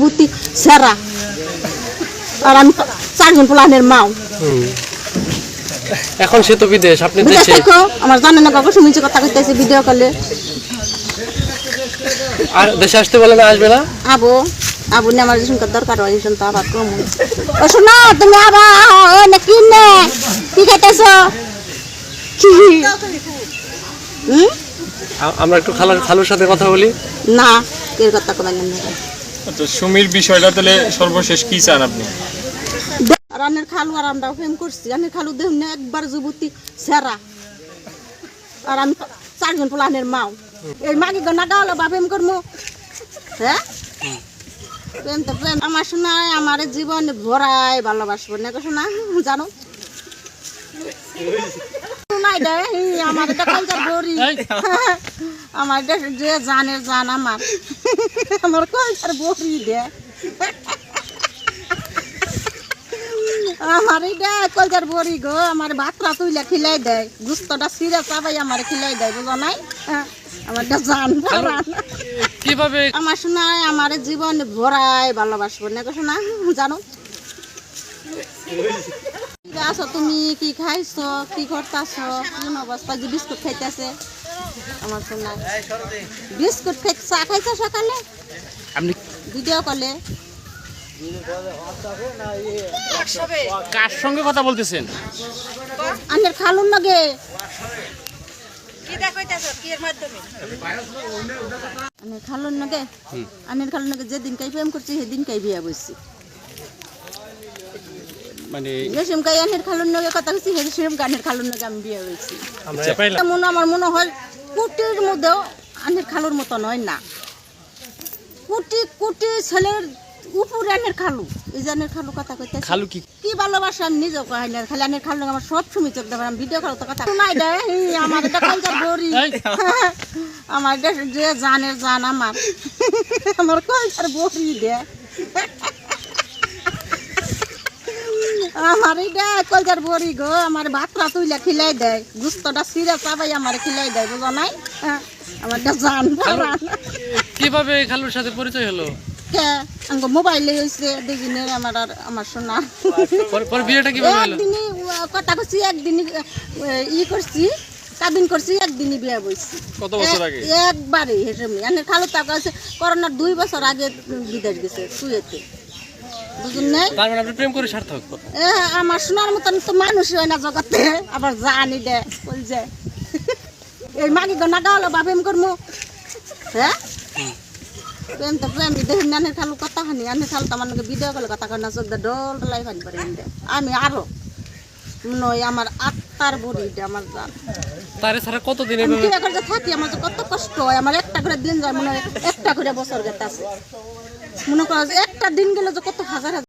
যুবতী সেরা। আর আমি চারজন পোলানের মাও। এখন সে তো বিদেশ আপনি দেশে। আমার জানে না কাকু শুনছি কথা কইতেছে ভিডিও কলে আর দেশে আসতে বলে না আসবে না? আবো আবু নে আমার যেসব দরকার হয় সেসব তো আবার কম। ও শোনো তুমি আবার না কি নে? কি খাইতেছ? কি? আমরা একটু খালার খালুর সাথে কথা বলি। না কে কথা কবেন না আচ্ছা সুমির বিষয়টা তাহলে সর্বশেষ কি চান আপনি? রানের খালু আর আমরা প্রেম করছি। রানের খালু দেহ একবার যুবতী সেরা। আর আমি চারজন পোলানের মাও। এই মাগি গনা গাওয়ালো বা প্রেম করব হ্যাঁ? প্রেম তো প্রেম। আমার শোনায় আমার জীবন ভরাই ভালোবাসবো না শোনা জানো? দে এই আমার বড়ি। আমার যে জানে জান আমার। আমার কলকার বড়ি দে? আমার এটা কলকার বড়ি গো? আমার ভাতটা তুইলা খিলাই দেয় গুস্তটা সিরে চাবাই আমার খিলাই দেয় বুঝো নাই? হ্যাঁ, আমার এটা জান কীভাবে আমার শোনায় আমার জীবন ভরাই ভালোবাসবো না গো শোনা জানো? তুমি? কি খাইছো? কি করতেছো? কোন অবস্থা? যে বিস্কুট খাইতেছে। আমার বিস্কুট চা খাইছো সকালে? আপনি ভিডিও কলে। কার সঙ্গে কথা বলতেছেন? আনের খালুন লগে। আনের আনের যেদিন কাই প্রেম করছি সেদিন কাই বিয়া বসছি মানে আনের কথা কইছি আমি বিয়া আমরা মনে আমার মনে হয় কুটির মধ্যেও আনের খালুর মতো নয় না। কুটি কুটি ছেলের উপরে আনের খালু। এই যে আনের খালু কথা কইতে খালু কি? কি ভালোবাসা আমি নিজেও কই না? খালি আনের খালু আমার সব সময় চোখ আমি ভিডিও খালো তো কথা নাই দে আমার এটা কলকার বড়ি এই। আমার যে জানের জান আমার। আমার কলকার বড়ি দে আমার এটা কলকার বড়ি গো আমার ভাতটা তুইলা খিলাই দেয়। গুস্তটা সিরে চাবাই আমার খিলাই দেয় বুঝো নাই? হ্যাঁ, আমার এটা জান কীভাবে খালুর সাথে পরিচয় হলো? মোবাইলে আমার আর আমার একদিনই কথা করছি একদিনই ই করছি কাবিন করছি একদিনই বিয়ে বইছি। কত বছর আগে? একবারে হেসেমি। খালু করোনার দুই বছর আগে বিদেশ গেছে সুয়েতে। বুঝুন নাই তার আপনি প্রেম করে সার্থক। এ, আমার সোনার মতন তো মানুষ হয় না জগতে। আবার জানি দে বল যে। এই মাগি গনা গাওয়ালো বা প্রেম করব হ্যাঁ? প্রেম তো প্রেম দেখি নানের খালু কথা খানি আনের খালু তো আমার ভিডিও কলে কথা কয় না চোখ দিয়ে ডল ডলাই ফানি পারে এনে। আমি আরও নয় আমার আত্মার বড়ি আমার জান। তারে এভাবে থাকি আমার কত কষ্ট হয় আমার একটা করে দিন যায় মনে হয় একটা করে বছর গেতে আছে মনে করো একটা দিন গেলে যে কত হাজার